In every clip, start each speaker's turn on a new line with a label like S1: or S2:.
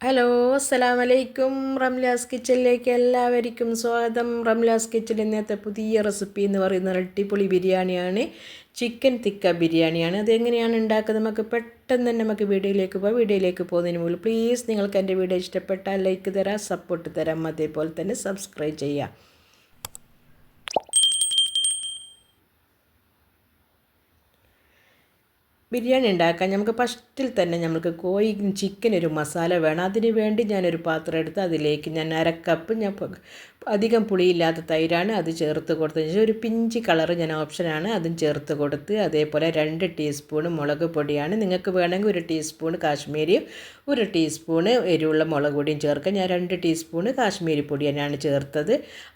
S1: Hello അസ്സലാം വലൈക്കും റംലാസ് കിച്ചണിലേക്ക് എല്ലാവർക്കും സ്വാഗതം. റംലാസ് കിച്ചൺ ഇന്നത്തെ പുതിയ റെസിപ്പി എന്ന് പറയുന്ന അടിപൊളി ബിരിയാണിയാണ്. ചിക്കൻ തിക്ക ബിരിയാണിയാണ്. അതെങ്ങനെയാണ് ഉണ്ടാക്കുന്നത് നമുക്ക് പെട്ടെന്ന് തന്നെ നമുക്ക് വീഡിയോയിലേക്ക് പോകാം വീഡിയോയിലേക്ക് പോകുന്നതിന് മുമ്പ് പ്ലീസ് നിങ്ങൾക്ക് എന്റെ വീഡിയോ ഇഷ്ടപ്പെട്ടാൽ ലൈക്ക് തരാം സപ്പോർട്ട് തരാം. അതേപോലെ തന്നെ സബ്സ്ക്രൈബ് ചെയ്യാം. ബിരിയാണി ഉണ്ടാക്കാൻ നമുക്ക് ഫസ്റ്റിൽ തന്നെ നമുക്ക് കോഴി ചിക്കൻ ഒരു മസാല വേണം. അതിന് വേണ്ടി ഞാനൊരു പാത്രം എടുത്ത് അതിലേക്ക് ഞാൻ അരക്കപ്പ് ഞാൻ അധികം പുളിയില്ലാത്ത തൈരാണ് അത് ചേർത്ത് കൊടുത്തതിന് ഒരു പിഞ്ച് കളർ ഞാൻ ഓപ്ഷനാണ് അതും ചേർത്ത് കൊടുത്ത് അതേപോലെ രണ്ട് ടീസ്പൂൺ മുളക് പൊടിയാണ്. നിങ്ങൾക്ക് വേണമെങ്കിൽ ഒരു ടീസ്പൂൺ കാശ്മീരിയും ഒരു ടീസ്പൂണ് എരിവുള്ള മുളക് പൊടിയും ചേർക്കാം. ഞാൻ രണ്ട് ടീസ്പൂൺ കാശ്മീരി പൊടി തന്നെയാണ് ചേർത്തത്.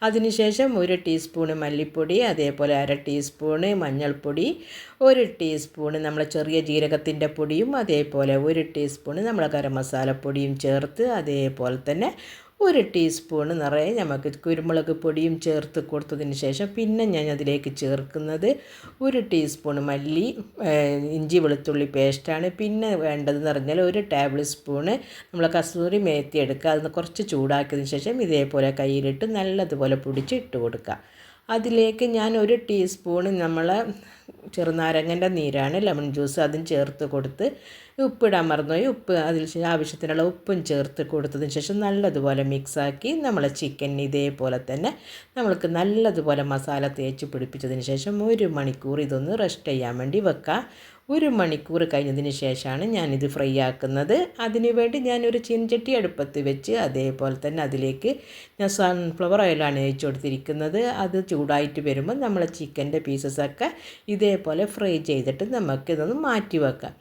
S1: അതിനുശേഷം ഒരു ടീസ്പൂൺ മല്ലിപ്പൊടി അതേപോലെ അര ടീസ്പൂണ് മഞ്ഞൾപ്പൊടി ഒരു ടീസ്പൂണ് നമ്മളെ ചെറിയ ജീരകത്തിന്റെ പൊടിയും അതേപോലെ ഒരു ടീസ്പൂണ് നമ്മളെ ഗരം മസാലപ്പൊടിയും ചേർത്ത് അതേപോലെ തന്നെ ഒരു ടീസ്പൂണ് നിറയെ നമുക്ക് കുരുമുളക് പൊടിയും ചേർത്ത് കൊടുത്തതിന് ശേഷം പിന്നെ ഞാൻ അതിലേക്ക് ചേർക്കുന്നത് ഒരു ടീസ്പൂൺ മല്ലി ഇഞ്ചി വെളുത്തുള്ളി പേസ്റ്റാണ് പിന്നെ വേണ്ടതെന്ന് പറഞ്ഞാൽ ഒരു ടേബിൾ സ്പൂണ് നമ്മൾ കസൂരി മേത്തി എടുക്കുക. അതിന് കുറച്ച് ചൂടാക്കിയതിന് ശേഷം ഇതേപോലെ കയ്യിലിട്ട് നല്ലതുപോലെ പൊടിച്ച് ഇട്ട് കൊടുക്കുക. അതിലേക്ക് ഞാൻ ഒരു ടീസ്പൂണ് നമ്മൾ ചെറുനാരങ്ങന്റെ നീരാണ് ലെമൺ ജ്യൂസ് അതും ചേർത്ത് കൊടുത്ത് ഉപ്പിടാൻ മറന്നുപോയി ഉപ്പ് അതിൽ ആവശ്യത്തിനുള്ള ഉപ്പും ചേർത്ത് കൊടുത്തതിന് ശേഷം നല്ലതുപോലെ മിക്സാക്കി നമ്മളെ ചിക്കൻ ഇതേപോലെ തന്നെ നമ്മൾക്ക് നല്ലതുപോലെ മസാല തേച്ച് പിടിപ്പിച്ചതിന് ശേഷം ഒരു മണിക്കൂർ ഇതൊന്ന് റെസ്റ്റ് ചെയ്യാൻ വേണ്ടി വെക്കാം. ഒരു മണിക്കൂർ കഴിഞ്ഞതിന് ശേഷമാണ് ഞാനിത് ഫ്രൈ ആക്കുന്നത്. അതിനുവേണ്ടി ഞാനൊരു ചീൻചട്ടി അടുപ്പത്ത് വെച്ച് അതേപോലെ തന്നെ അതിലേക്ക് ഞാൻ സൺഫ്ലവർ ഓയിലാണ് ഒഴിച്ചു കൊടുത്തിരിക്കുന്നത്. അത് ചൂടായിട്ട് വരുമ്പോൾ നമ്മൾ ചിക്കന്റെ പീസസൊക്കെ ഇതേപോലെ ഫ്രൈ ചെയ്തിട്ട് നമുക്കിതൊന്ന് മാറ്റി വെക്കാം.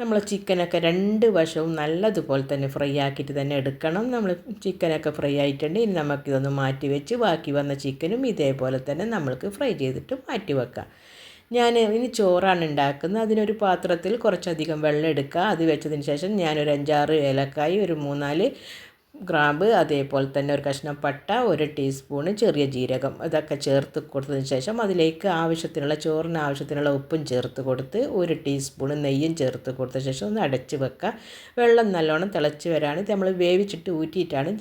S1: നമ്മൾ ചിക്കനൊക്കെ രണ്ട് വശവും നല്ലതുപോലെ തന്നെ ഫ്രൈ ആക്കിയിട്ട് തന്നെ എടുക്കണം. നമ്മൾ ചിക്കനൊക്കെ ഫ്രൈ ആയിട്ടുണ്ട്. ഇനി നമുക്കിതൊന്ന് മാറ്റി വെച്ച് ബാക്കി വന്ന ചിക്കനും ഇതേപോലെ തന്നെ നമ്മൾക്ക് ഫ്രൈ ചെയ്തിട്ട് മാറ്റി വെക്കാം. ഞാൻ ഇനി ചോറാണ് ഉണ്ടാക്കുന്നത്. അതിനൊരു പാത്രത്തിൽ കുറച്ചധികം വെള്ളം എടുക്കുക. അത് വെച്ചതിന് ശേഷം ഞാനൊരു അഞ്ചാറ് ഏലക്കായി ഒരു മൂന്നാൽ ഗ്രാമ്പ് അതേപോലെ തന്നെ ഒരു കഷ്ണം പട്ട ഒരു ടീസ്പൂണ് ചെറിയ ജീരകം ഇതൊക്കെ ചേർത്ത് കൊടുത്തതിന് ശേഷം അതിലേക്ക് ആവശ്യത്തിനുള്ള ചോറിന് ആവശ്യത്തിനുള്ള ഉപ്പും ചേർത്ത് കൊടുത്ത് ഒരു ടീസ്പൂണ് നെയ്യും ചേർത്ത് കൊടുത്ത ശേഷം ഒന്ന് അടച്ച് വെക്കുക. വെള്ളം നല്ലോണം തിളച്ച് വരാണ്. നമ്മൾ വേവിച്ചിട്ട് ഊറ്റിയിട്ടാണ്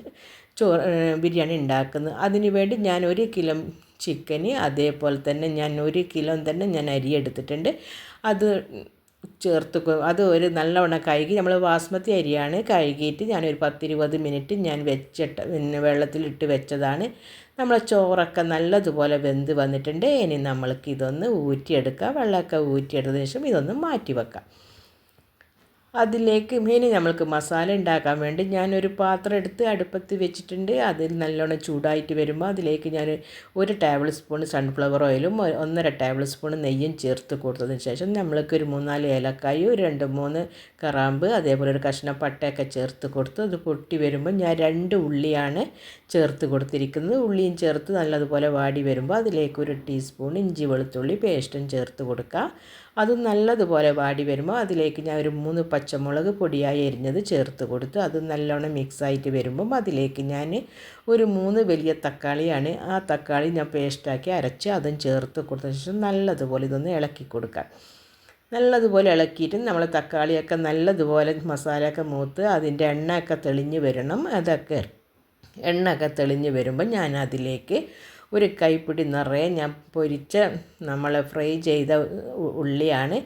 S1: ചോറ് ബിരിയാണി ഉണ്ടാക്കുന്നത്. അതിന് വേണ്ടി ഞാൻ ഒരു കിലോ ചിക്കന് അതേപോലെ തന്നെ ഞാൻ ഒരു കിലോ തന്നെ ഞാൻ അരി എടുത്തിട്ടുണ്ട്. അത് ചേർത്ത് അത് ഒരു നല്ലവണ്ണം കഴുകി നമ്മൾ ബാസ്മതി അരിയാണ് കഴുകിയിട്ട് ഞാൻ ഞാനൊരു പത്തിരുപത് മിനിറ്റ് ഞാൻ വെച്ചിട്ട് പിന്നെ വെള്ളത്തിലിട്ട് വെച്ചതാണ്. നമ്മളെ ചോറൊക്കെ നല്ലതുപോലെ വെന്ത് വന്നിട്ടുണ്ട്. ഇനി നമ്മൾക്ക് ഇതൊന്ന് ഊറ്റിയെടുക്കാം. വെള്ളമൊക്കെ ഊറ്റിയെടുത്തതിന് ശേഷം ഇതൊന്ന് മാറ്റി വെക്കാം അതിലേക്ക് ഇനി നമ്മൾക്ക് മസാല ഉണ്ടാക്കാൻ വേണ്ടി ഞാനൊരു പാത്രം എടുത്ത് അടുപ്പത്ത് വെച്ചിട്ടുണ്ട്. അതിൽ നല്ലോണം ചൂടായിട്ട് വരുമ്പോൾ അതിലേക്ക് ഞാൻ ഒരു ടേബിൾ സ്പൂൺ സൺഫ്ലവർ ഓയിലും ഒന്നര ടേബിൾ സ്പൂൺ നെയ്യും ചേർത്ത് കൊടുത്തതിന് ശേഷം നമ്മൾക്ക് ഒരു മൂന്നാൽ ഏലക്കായും ഒരു രണ്ട് മൂന്ന് കറാമ്പ് അതേപോലെ ഒരു കഷ്ണം പട്ടയൊക്കെ ചേർത്ത് കൊടുത്ത് അത് പൊട്ടി വരുമ്പോൾ ഞാൻ രണ്ട് ഉള്ളിയാണ് ചേർത്ത് കൊടുത്തിരിക്കുന്നത്. ഉള്ളിയും ചേർത്ത് നല്ലതുപോലെ വാടി വരുമ്പോൾ അതിലേക്ക് ഒരു ടീസ്പൂൺ ഇഞ്ചി വെളുത്തുള്ളി പേസ്റ്റും ചേർത്ത് കൊടുക്കുക അത് നല്ലതുപോലെ വാടി വരുമ്പോൾ അതിലേക്ക് ഞാൻ ഒരു മൂന്ന് പച്ചമുളക് പൊടിയായി എരിഞ്ഞത് ചേർത്ത് കൊടുത്ത് അത് നല്ലോണം മിക്സായിട്ട് വരുമ്പം അതിലേക്ക് ഞാൻ ഒരു മൂന്ന് വലിയ തക്കാളിയാണ് ആ തക്കാളി ഞാൻ പേസ്റ്റാക്കി അരച്ച് അതും ചേർത്ത് കൊടുത്ത ശേഷം നല്ലതുപോലെ ഇതൊന്ന് ഇളക്കി കൊടുക്കാം. നല്ലതുപോലെ ഇളക്കിയിട്ട് നമ്മൾ തക്കാളിയൊക്കെ നല്ലതുപോലെ മസാലയൊക്കെ മൂത്ത് അതിന്റെ എണ്ണയൊക്കെ തെളിഞ്ഞ് വരണം. അതൊക്കെ എണ്ണയൊക്കെ തെളിഞ്ഞ് വരുമ്പോൾ ഞാൻ അതിലേക്ക് ഒരു കൈപ്പിടി നിറയെ ഞാൻ പൊരിച്ച നമ്മൾ ഫ്രൈ ചെയ്ത ഉള്ളിയാണ്.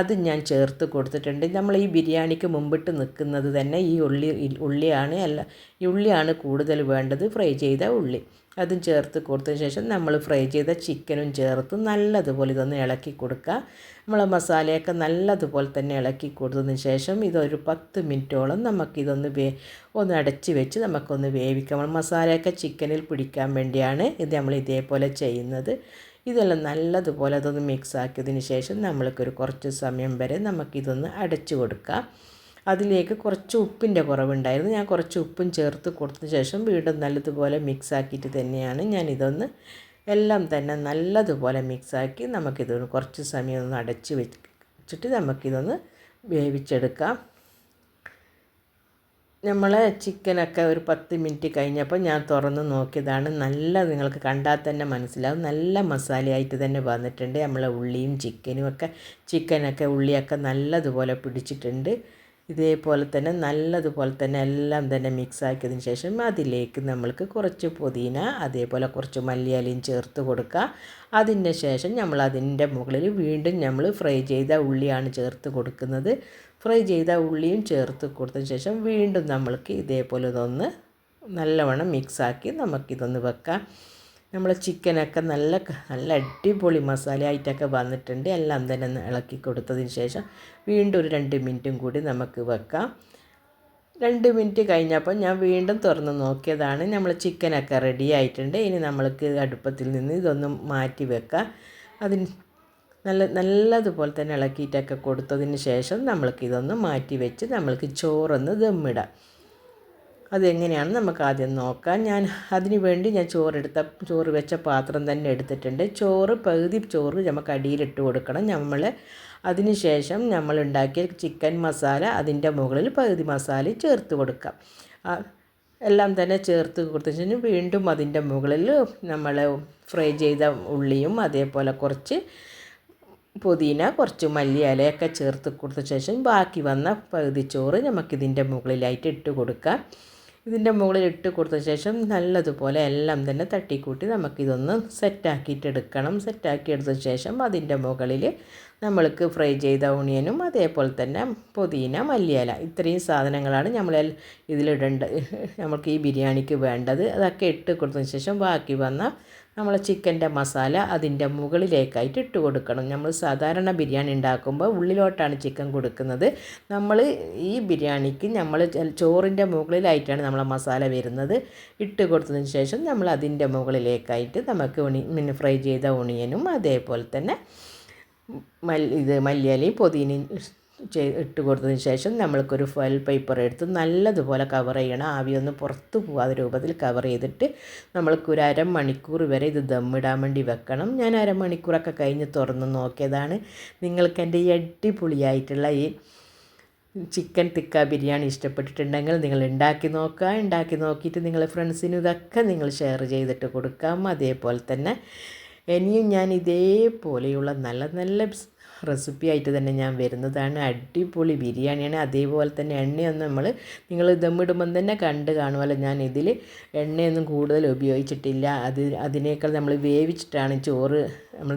S1: അത് ഞാൻ ചേർത്ത് കൊടുത്തിട്ടുണ്ട്. നമ്മൾ ഈ ബിരിയാണിക്ക് മുമ്പിട്ട് നിൽക്കുന്നത് തന്നെ ഈ ഉള്ളി ഉള്ളിയാണ് അല്ല ഈ ഉള്ളിയാണ് കൂടുതൽ വേണ്ടത്. ഫ്രൈ ചെയ്ത ഉള്ളി. അതും ചേർത്ത് കൊടുത്തതിന് ശേഷം നമ്മൾ ഫ്രൈ ചെയ്ത ചിക്കനും ചേർത്ത് നല്ലതുപോലെ ഇതൊന്ന് ഇളക്കി കൊടുക്കുക. നമ്മൾ മസാലയൊക്കെ നല്ലതുപോലെ തന്നെ ഇളക്കി കൊടുത്തതിന് ശേഷം ഇതൊരു പത്ത് മിനിറ്റോളം നമുക്കിതൊന്ന് വേ ഒന്ന് അടച്ച് വെച്ച് നമുക്കൊന്ന് വേവിക്കാം. നമ്മൾ മസാലയൊക്കെ ചിക്കനിൽ പിടിക്കാൻ വേണ്ടിയാണ് ഇത് നമ്മൾ ഇതേപോലെ ചെയ്യുന്നത്. ഇതെല്ലാം നല്ലതുപോലെ അതൊന്ന് മിക്സ് ആക്കിയതിന് ശേഷം നമ്മൾക്കൊരു കുറച്ച് സമയം വരെ നമുക്കിതൊന്ന് അടച്ചു കൊടുക്കാം. അതിലേക്ക് കുറച്ച് ഉപ്പിന്റെ കുറവുണ്ടായിരുന്നു. ഞാൻ കുറച്ച് ഉപ്പും ചേർത്ത് കൊടുത്ത ശേഷം വീണ്ടും നല്ലതുപോലെ മിക്സ് ആക്കിയിട്ട് തന്നെയാണ് ഞാൻ ഇതൊന്ന് എല്ലാം തന്നെ നല്ലതുപോലെ മിക്സാക്കി നമുക്കിതൊന്ന് കുറച്ച് സമയം ഒന്ന് അടച്ച് വെച്ചിട്ട് നമുക്കിതൊന്ന് വേവിച്ചെടുക്കാം. നമ്മൾ ചിക്കനൊക്കെ ഒരു പത്ത് മിനിറ്റ് കഴിഞ്ഞപ്പോൾ ഞാൻ തുറന്ന് നോക്കിയതാണ്. നല്ല നിങ്ങൾക്ക് കണ്ടാൽ തന്നെ മനസ്സിലാവും. നല്ല മസാലയായിട്ട് തന്നെ വന്നിട്ടുണ്ട്. നമ്മളെ ഉള്ളിയും ചിക്കനും ഒക്കെ ചിക്കനൊക്കെ ഉള്ളിയൊക്കെ നല്ലതുപോലെ പിടിച്ചിട്ടുണ്ട്. ഇതേപോലെ തന്നെ നല്ലതുപോലെ തന്നെ എല്ലാം തന്നെ മിക്സ് ആക്കിയതിന് ശേഷം അതിലേക്ക് നമ്മൾക്ക് കുറച്ച് പുതിന അതേപോലെ കുറച്ച് മല്ലിയാലയും ചേർത്ത് കൊടുക്കുക. അതിന് ശേഷം നമ്മൾ അതിന്റെ മുകളിൽ വീണ്ടും നമ്മൾ ഫ്രൈ ചെയ്ത ഉള്ളിയാണ് ചേർത്ത് കൊടുക്കുന്നത്. ഫ്രൈ ചെയ്ത ഉള്ളിയും ചേർത്ത് കൊടുത്തതിന് ശേഷം വീണ്ടും നമ്മൾക്ക് ഇതേപോലെ ഇതൊന്ന് നല്ലവണ്ണം മിക്സാക്കി നമുക്കിതൊന്ന് വെക്കാം. നമ്മൾ ചിക്കനൊക്കെ നല്ല നല്ല അടിപൊളി മസാല ആയിട്ടൊക്കെ വന്നിട്ടുണ്ട്. എല്ലാം തന്നെ ഇളക്കി കൊടുത്തതിന് ശേഷം വീണ്ടും ഒരു രണ്ട് മിനിറ്റും കൂടി നമുക്ക് വെക്കാം. രണ്ട് മിനിറ്റ് കഴിഞ്ഞപ്പോൾ ഞാൻ വീണ്ടും തുറന്ന് നോക്കിയതാണ്. നമ്മൾ ചിക്കനൊക്കെ റെഡി ആയിട്ടുണ്ട്. ഇനി നമ്മൾക്ക് അടുപ്പത്തിൽ നിന്ന് ഇതൊന്ന് മാറ്റി വെക്കാം. അതിന് നല്ല നല്ലതുപോലെ തന്നെ ഇളക്കിയിട്ടൊക്കെ കൊടുത്തതിന് ശേഷം നമ്മൾക്ക് ഇതൊന്ന് മാറ്റി വെച്ച് നമ്മൾക്ക് ചോറൊന്ന് ദമ്മിടാം. അതെങ്ങനെയാണ് നമുക്ക് ആദ്യം നോക്കാം. ഞാൻ അതിന് വേണ്ടി ഞാൻ ചോറെടുത്ത ചോറ് വെച്ച പാത്രം തന്നെ എടുത്തിട്ടുണ്ട്. ചോറ് പകുതി ചോറ് നമുക്ക് അടിയിലിട്ട് കൊടുക്കണം. നമ്മൾ അതിന് ശേഷം നമ്മൾ ഉണ്ടാക്കിയ ചിക്കൻ മസാല അതിന്റെ മുകളിൽ പകുതി മസാല ചേർത്ത് കൊടുക്കാം. എല്ലാം തന്നെ ചേർത്ത് കൊടുത്തതിന് വീണ്ടും അതിന്റെ മുകളിൽ നമ്മൾ ഫ്രൈ ചെയ്ത ഉള്ളിയും അതേപോലെ കുറച്ച് പുതിന കുറച്ച് മല്ലിയാലയൊക്കെ ചേർത്ത് കൊടുത്ത ശേഷം ബാക്കി വന്ന പകുതി ചോറ് നമുക്കിതിന്റെ മുകളിലായിട്ട് ഇട്ട് കൊടുക്കാം. ഇതിന്റെ മുകളിൽ ഇട്ട് കൊടുത്ത ശേഷം നല്ലതുപോലെ എല്ലാം തന്നെ തട്ടിക്കൂട്ടി നമുക്കിതൊന്ന് സെറ്റാക്കിയിട്ടെടുക്കണം സെറ്റാക്കി എടുത്ത ശേഷം അതിന്റെ മുകളിൽ നമ്മൾക്ക് ഫ്രൈ ചെയ്ത ഓണിയനും അതേപോലെ തന്നെ പുതിന മല്ലിയില ഇത്രയും സാധനങ്ങളാണ് നമ്മൾ ഇതിലിടേണ്ട നമുക്ക് ഈ ബിരിയാണിക്ക് വേണ്ടത്. അതൊക്കെ ഇട്ട് കൊടുത്തതിന് ശേഷം ബാക്കി വന്ന നമ്മൾ ചിക്കന്റെ മസാല അതിന്റെ മുകളിലേക്കായിട്ട് ഇട്ട് കൊടുക്കണം. നമ്മൾ സാധാരണ ബിരിയാണി ഉണ്ടാക്കുമ്പോൾ ഉള്ളിലോട്ടാണ് ചിക്കൻ കൊടുക്കുന്നത്. നമ്മൾ ഈ ബിരിയാണിക്ക് നമ്മൾ ചോറിന്റെ മുകളിലായിട്ടാണ് നമ്മളെ മസാല വരുന്നത്. ഇട്ട് കൊടുത്തതിന് ശേഷം നമ്മൾ അതിന്റെ മുകളിലേക്കായിട്ട് നമുക്ക് ഉണി ഫ്രൈ ചെയ്ത ഒണിയനും അതേപോലെ തന്നെ മല്ലി ഇത് മല്ലിയിലയും പുതിനയും ഇട്ട് കൊടുത്തതിന് ശേഷം നമ്മൾക്കൊരു ഫയൽ പേപ്പർ എടുത്ത് നല്ലതുപോലെ കവർ ചെയ്യണം. ആവിയൊന്നും പുറത്ത് പോകാതെ രൂപത്തിൽ കവർ ചെയ്തിട്ട് നമ്മൾക്കൊരു അരമണിക്കൂർ വരെ ഇത് ദമ്മിടാൻ വേണ്ടി വെക്കണം. ഞാൻ അരമണിക്കൂറൊക്കെ കഴിഞ്ഞ് തുറന്ന് നോക്കിയതാണ്. നിങ്ങൾക്ക് എന്റെ ഈ അടിപൊളിയായിട്ടുള്ള ഈ ചിക്കൻ തിക്ക ബിരിയാണി ഇഷ്ടപ്പെട്ടിട്ടുണ്ടെങ്കിൽ നിങ്ങൾ ഉണ്ടാക്കി നോക്കുക. ഉണ്ടാക്കി നോക്കിയിട്ട് നിങ്ങളെ ഫ്രണ്ട്സിനും ഇതൊക്കെ നിങ്ങൾ ഷെയർ ചെയ്തിട്ട് കൊടുക്കാം. അതേപോലെ തന്നെ ഇനിയും ഞാൻ ഇതേപോലെയുള്ള നല്ല നല്ല റെസിപ്പി ആയിട്ട് തന്നെ ഞാൻ വരുന്നതാണ്. അടിപൊളി ബിരിയാണിയാണ്. അതേപോലെ തന്നെ എണ്ണയൊന്നും നമ്മൾ നിങ്ങൾ ദമ്മിടുമ്പം തന്നെ കണ്ട് കാണുമല്ലോ ഞാൻ ഇതിൽ എണ്ണയൊന്നും കൂടുതൽ ഉപയോഗിച്ചിട്ടില്ല. അത് അതിനേക്കാൾ നമ്മൾ വേവിച്ചിട്ടാണ് ചോറ് നമ്മൾ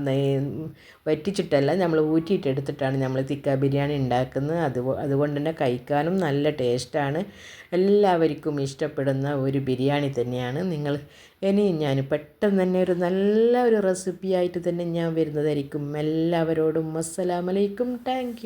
S1: വറ്റിച്ചിട്ടല്ല നമ്മൾ ഊറ്റിയിട്ട് എടുത്തിട്ടാണ് നമ്മൾ തിക്ക ബിരിയാണി ഉണ്ടാക്കുന്നത്. അത് അതുകൊണ്ട് തന്നെ കഴിക്കാനും നല്ല ടേസ്റ്റാണ് എല്ലാവർക്കും ഇഷ്ടപ്പെടുന്ന ഒരു ബിരിയാണി തന്നെയാണ്. നിങ്ങൾ ഇനിയും ഞാൻ പെട്ടെന്ന് തന്നെ ഒരു നല്ല ഒരു റെസിപ്പി ആയിട്ട് തന്നെ ഞാൻ വരുന്നതായിരിക്കും. എല്ലാവരോടും അസ്സലാമലൈക്കും. താങ്ക്